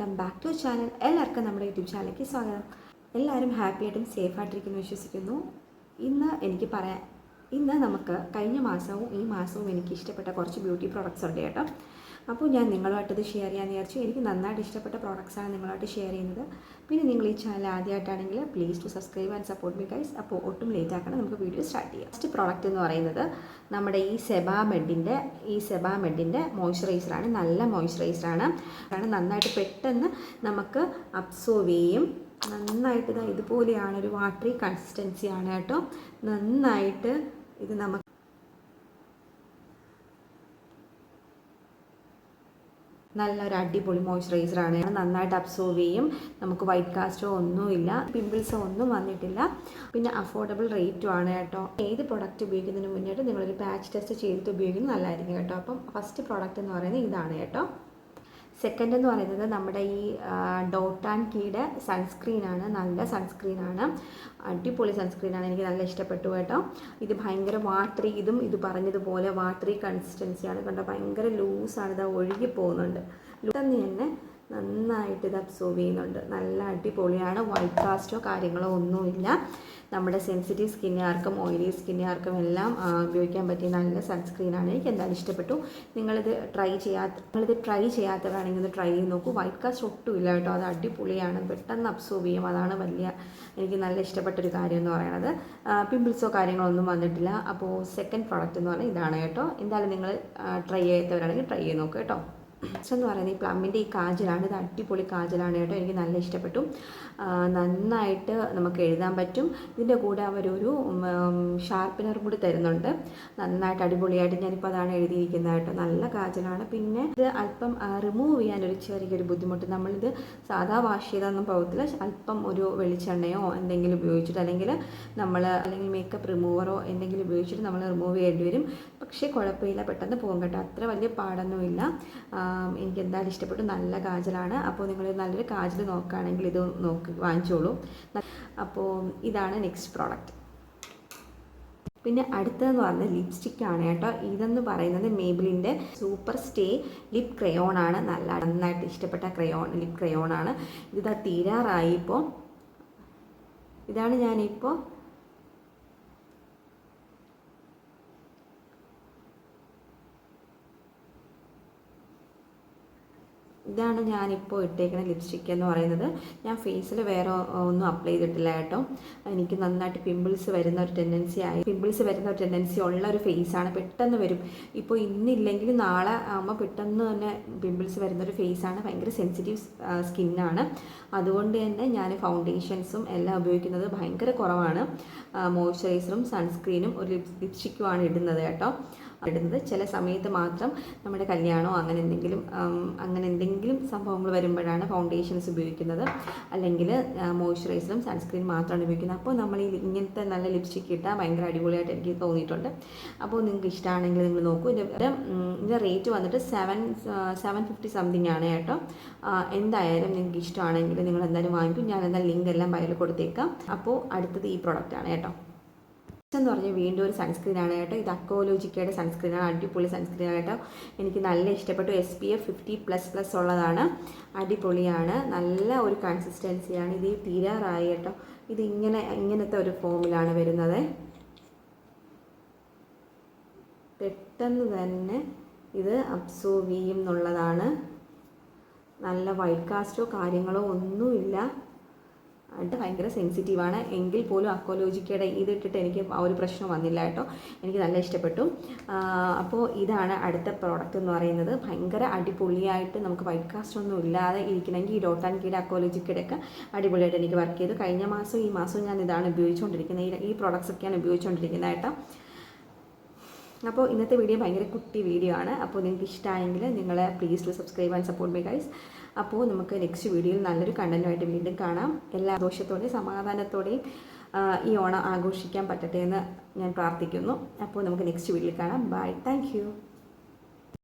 Welcome back to channel എല്ലാവർക്കും നമ്മുടെ YouTube ചാനലിലേക്ക് സ്വാഗതം. എല്ലാവരും ഹാപ്പി ആയിട്ടും സേഫ് ആയിട്ടിരിക്കുന്നു വിശ്വസിക്കുന്നു. ഇന്ന് എനിക്ക് പറയാൻ ഇന്ന് നമുക്ക് കഴിഞ്ഞ മാസവും ഈ മാസവും എനിക്ക് ഇഷ്ടപ്പെട്ട കുറച്ച് ബ്യൂട്ടി പ്രോഡക്റ്റ്സ് ഉണ്ട് കേട്ടോ. അപ്പോൾ ഞാൻ നിങ്ങളുമായിട്ടത് ഷെയർ ചെയ്യാൻ വിചാരിച്ചു. എനിക്ക് നന്നായിട്ട് ഇഷ്ടപ്പെട്ട പ്രോഡക്റ്റ്സാണ് നിങ്ങളുമായിട്ട് ഷെയർ ചെയ്യുന്നത്. പിന്നെ നിങ്ങൾ ഈ channel ആദ്യമായിട്ടാണെങ്കിൽ please to subscribe and support me guys അപ്പോൾ ഒട്ടും ലേറ്റ് ആക്കണം നമുക്ക് വീഡിയോ സ്റ്റാർട്ട് ചെയ്യാം. ഫസ്റ്റ് പ്രോഡക്റ്റ് എന്ന് പറയുന്നത് നമ്മുടെ ഈ സെബാമെഡിന്റെ ഈ സെബാമെഡിന്റെ മോയ്സ്ചറൈസറാണ് നല്ല മോയ്സ്ചറൈസറാണ് കാരണം നന്നായിട്ട് പെട്ടെന്ന് നമുക്ക് അബ്സോർവ് ചെയ്യും. നന്നായിട്ട് ഇതാ ഇതുപോലെയാണ് ഒരു വാട്ടറി കൺസിസ്റ്റൻസിയാണ് കേട്ടോ. നന്നായിട്ട് ഇത് നമുക്ക് നല്ലൊരു അടിപൊളി മോയ്സ്ചറൈസറാണ്. നന്നായിട്ട് അബ്സോർവ് ചെയ്യും. നമുക്ക് വൈറ്റ് കാസ്റ്റോ ഒന്നുമില്ല. പിമ്പിൾസോ ഒന്നും വന്നിട്ടില്ല. പിന്നെ അഫോർഡബിൾ റേറ്റും ആണ് കേട്ടോ. ഏത് പ്രൊഡക്റ്റ് ഉപയോഗിക്കുന്നതിന് മുന്നേറ്റ് നിങ്ങളൊരു പാച്ച് ടെസ്റ്റ് ചെയ്തിട്ട് ഉപയോഗിക്കുന്നത് നല്ലതായിരിക്കും കേട്ടോ. അപ്പം ഫസ്റ്റ് പ്രോഡക്റ്റ് എന്ന് പറയുന്നത് ഇതാണ് കേട്ടോ. സെക്കൻഡ് എന്ന് പറയുന്നത് നമ്മുടെ ഈ ഡോട്ട് ആൻഡ് കീയുടെ സൺസ്ക്രീനാണ് നല്ല സൺസ്ക്രീനാണ് അടിപൊളി സൺസ്ക്രീനാണ് എനിക്ക് നല്ല ഇഷ്ടപ്പെട്ടു കേട്ടോ. ഇത് ഭയങ്കര വാട്ടറി ഇതും ഇത് പറഞ്ഞതുപോലെ വാട്ടറി കൺസിസ്റ്റൻസിയാണ് കണ്ടോ? ഭയങ്കര ലൂസാണ് ഇത് ഒഴുകി പോകുന്നുണ്ട്. തന്നെ തന്നെ നന്നായിട്ട് ഇത് അബ്സോർവ് ചെയ്യുന്നുണ്ട്. നല്ല അടിപൊളിയാണ്. വൈറ്റ് കാസ്റ്റോ കാര്യങ്ങളോ ഒന്നുമില്ല. നമ്മുടെ സെൻസിറ്റീവ് സ്കിന്നുകാർക്കും ഓയിലി സ്കിന്നുകാർക്കും എല്ലാം ഉപയോഗിക്കാൻ പറ്റിയ നല്ല സൺസ്ക്രീനാണ് എനിക്ക് എന്തായാലും ഇഷ്ടപ്പെട്ടു. നിങ്ങളിത് ട്രൈ ചെയ്യാത്ത നിങ്ങളിത് ട്രൈ ചെയ്യാത്തവരാണെങ്കിൽ ഇത് ട്രൈ ചെയ്ത് നോക്കൂ. വൈറ്റ് കാസ്റ്റ് ഒട്ടും ഇല്ല കേട്ടോ. അത് അടിപൊളിയാണ്. പെട്ടെന്ന് അബ്സോർവ് ചെയ്യും. അതാണ് വലിയ എനിക്ക് നല്ല ഇഷ്ടപ്പെട്ടൊരു കാര്യം എന്ന് പറയുന്നത് പിമ്പിൾസോ കാര്യങ്ങളൊന്നും വന്നിട്ടില്ല. അപ്പോൾ സെക്കൻഡ് പ്രോഡക്റ്റ് എന്ന് പറഞ്ഞാൽ ഇതാണ് കേട്ടോ. എന്തായാലും നിങ്ങൾ ട്രൈ ചെയ്യാത്തവരാണെങ്കിൽ ട്രൈ ചെയ്ത് നോക്കൂ കേട്ടോ. എന്ന് പറയുന്നത് ഈ പ്ലമ്മിന്റെ ഈ കാജലാണ് ഇത് അടിപൊളി കാജലാണ് കേട്ടോ എനിക്ക് നല്ല ഇഷ്ടപ്പെട്ടു. നന്നായിട്ട് നമുക്ക് എഴുതാൻ പറ്റും. ഇതിന്റെ കൂടെ അവരൊരു ഷാർപ്പനർ കൂടി തരുന്നുണ്ട്. നന്നായിട്ട് അടിപൊളിയായിട്ട് ഞാനിപ്പോൾ അതാണ് എഴുതിയിരിക്കുന്നത് കേട്ടോ. നല്ല കാജലാണ്. പിന്നെ ഇത് അല്പം റിമൂവ് ചെയ്യാൻ ഒരു ചെറിയൊരു ബുദ്ധിമുട്ട്. നമ്മളിത് സാധാ വാഷ് ചെയ്തൊന്നും പോകത്തില്ല. അല്പം ഒരു വെളിച്ചെണ്ണയോ എന്തെങ്കിലും ഉപയോഗിച്ചിട്ട് അല്ലെങ്കിൽ നമ്മൾ അല്ലെങ്കിൽ മേക്കപ്പ് റിമൂവറോ എന്തെങ്കിലും ഉപയോഗിച്ചിട്ട് നമ്മൾ റിമൂവ് ചെയ്യേണ്ടി വരും. പക്ഷേ കുഴപ്പമില്ല പെട്ടെന്ന് പോകും കേട്ടോ. അത്ര വലിയ പാടൊന്നുമില്ല. എനിക്ക് എന്തായാലും ഇഷ്ടപ്പെട്ടു. നല്ല കാജലാണ്. അപ്പോൾ നിങ്ങൾ നല്ലൊരു കാജൽ നോക്കുകയാണെങ്കിൽ ഇത് നോക്കി വാങ്ങിച്ചോളൂ. അപ്പോൾ ഇതാണ് നെക്സ്റ്റ് പ്രോഡക്റ്റ്. പിന്നെ അടുത്തതെന്ന് പറഞ്ഞാൽ ലിപ്സ്റ്റിക് ആണ് കേട്ടോ. ഇതെന്ന് പറയുന്നത് മേബിലിന്റെ സൂപ്പർ സ്റ്റേ ലിപ് ക്രയോൺ ആണ്. നല്ല നന്നായിട്ട് ഇഷ്ടപ്പെട്ട ക്രയോൺ ലിപ് ക്രയോൺ ആണ്. ഇത് തീരാറായി ഇപ്പോൾ. ഇതാണ് ഞാനിപ്പോൾ ഇതാണ് ഞാനിപ്പോൾ ഇട്ടേക്കുന്ന ലിപ്സ്റ്റിക് എന്ന് പറയുന്നത്. ഞാൻ ഫേസിൽ വേറെ ഒന്നും അപ്ലൈ ചെയ്തിട്ടില്ല കേട്ടോ. എനിക്ക് നന്നായിട്ട് പിമ്പിൾസ് വരുന്ന ഒരു ടെൻഡൻസി ആയി. പിമ്പിൾസ് വരുന്ന ഒരു ടെൻഡൻസി ഉള്ള ഒരു ഫേസാണ് പെട്ടെന്ന് വരും. ഇപ്പോൾ ഇന്നില്ലെങ്കിൽ നാളെ ആകുമ്പോൾ പെട്ടെന്ന് തന്നെ പിമ്പിൾസ് വരുന്ന ഒരു ഫേസാണ് ഭയങ്കര സെൻസിറ്റീവ് സ്കിന്നാണ് അതുകൊണ്ട് തന്നെ ഞാൻ ഫൗണ്ടേഷൻസും എല്ലാം ഉപയോഗിക്കുന്നത് ഭയങ്കര കുറവാണ്. മോയ്സ്ചറൈസറും സൺസ്ക്രീനും ഒരു ലിപ്സ്റ്റിക്കുമാണ് ഇടുന്നത് കേട്ടോ. ഇടുന്നത്. ചില സമയത്ത് മാത്രം നമ്മുടെ കല്യാണമോ അങ്ങനെ എന്തെങ്കിലും അങ്ങനെ എന്തെങ്കിലും സംഭവങ്ങൾ വരുമ്പോഴാണ് ഫൗണ്ടേഷൻസ് ഉപയോഗിക്കുന്നത്. അല്ലെങ്കിൽ മോയ്സ്ചറൈസറും സൺസ്ക്രീൻ മാത്രമാണ് ഉപയോഗിക്കുന്നത്. അപ്പോൾ നമ്മൾ ഈ ഇങ്ങനത്തെ നല്ല ലിപ്സ്റ്റിക് ഇട്ടാൽ ഭയങ്കര അടിപൊളിയായിട്ട് എനിക്ക് തോന്നിയിട്ടുണ്ട്. അപ്പോൾ നിങ്ങൾക്ക് ഇഷ്ടമാണെങ്കിൽ നിങ്ങൾ നോക്കൂ. ഇതിന്റെ ഇതിന്റെ റേറ്റ് വന്നിട്ട് സെവൻ സെവൻ ഫിഫ്റ്റി സംതിങ് ആണ് കേട്ടോ. എന്തായാലും നിങ്ങൾക്ക് ഇഷ്ടമാണെങ്കിൽ നിങ്ങൾ എന്തായാലും വാങ്ങിക്കും. ഞാൻ എന്തായാലും ലിങ്ക് എല്ലാം ബയൽ കൊടുത്തേക്കാം. അപ്പോൾ അടുത്തത് ഈ പ്രോഡക്റ്റ് ആണ് കേട്ടോ. എന്ന് പറഞ്ഞാൽ വീണ്ടും ഒരു സൺസ്ക്രീനാണ് കേട്ടോ ഇത് അക്കോലോജിക്കയുടെ സൺസ്ക്രീനാണ് അടിപൊളി സൺസ്ക്രീനാണ് കേട്ടോ എനിക്ക് നല്ല ഇഷ്ടപ്പെട്ടു. S P F fifty plus plus ഉള്ളതാണ്. അടിപൊളിയാണ്. നല്ല ഒരു കൺസിസ്റ്റൻസിയാണ് ഇത് തീരാറായി കേട്ടോ. ഇത് ഇങ്ങനെ ഇങ്ങനത്തെ ഒരു ഫോമിലാണ് വരുന്നത്. പെട്ടെന്ന് തന്നെ ഇത് അബ്സോർവ് ചെയ്യും എന്നുള്ളതാണ്. നല്ല വൈറ്റ് കാസ്റ്റോ കാര്യങ്ങളോ ഒന്നുമില്ല. അത് ഭയങ്കര സെൻസിറ്റീവാണ് എങ്കിൽ പോലും അക്കോലോജിക്കയുടെ ഇതിട്ടിട്ട് എനിക്ക് ആ ഒരു പ്രശ്നം വന്നില്ല കേട്ടോ. എനിക്ക് നല്ല ഇഷ്ടപ്പെട്ടു. അപ്പോൾ ഇതാണ് അടുത്ത പ്രോഡക്റ്റ് എന്ന് പറയുന്നത്. ഭയങ്കര അടിപൊളിയായിട്ട് നമുക്ക് വൈറ്റ് കാസ്റ്റ് ഒന്നും ഇല്ലാതെ ഇരിക്കണമെങ്കിൽ ഈ ഡോട്ട് ആൻഡ് കീയുടെ അക്കോലോജിക്കയുടെ ഒക്കെ അടിപൊളിയായിട്ട് എനിക്ക് വർക്ക് ചെയ്തു. കഴിഞ്ഞ മാസം ഈ മാസം ഞാൻ ഇതാണ് ഉപയോഗിച്ചുകൊണ്ടിരിക്കുന്നത് ഈ ഈ പ്രോഡക്റ്റ്സ് ഒക്കെയാണ് ഉപയോഗിച്ചുകൊണ്ടിരിക്കുന്നത് കേട്ടോ. അപ്പോൾ ഇന്നത്തെ വീഡിയോ ഭയങ്കര കുട്ടി വീഡിയോ ആണ്. അപ്പോൾ നിങ്ങൾക്ക് ഇഷ്ടമായെങ്കിൽ നിങ്ങൾ please to subscribe and support my guys അപ്പോൾ നമുക്ക് നെക്സ്റ്റ് വീഡിയോയിൽ നല്ലൊരു കണ്ടന്റുമായിട്ട് വീണ്ടും കാണാം. എല്ലാ ആഘോഷത്തോടെയും സമാധാനത്തോടെയും ഈ ഓണം ആഘോഷിക്കാൻ പറ്റട്ടെ എന്ന് ഞാൻ പ്രാർത്ഥിക്കുന്നു. അപ്പോൾ നമുക്ക് നെക്സ്റ്റ് വീഡിയോയിൽ കാണാം. Bye thank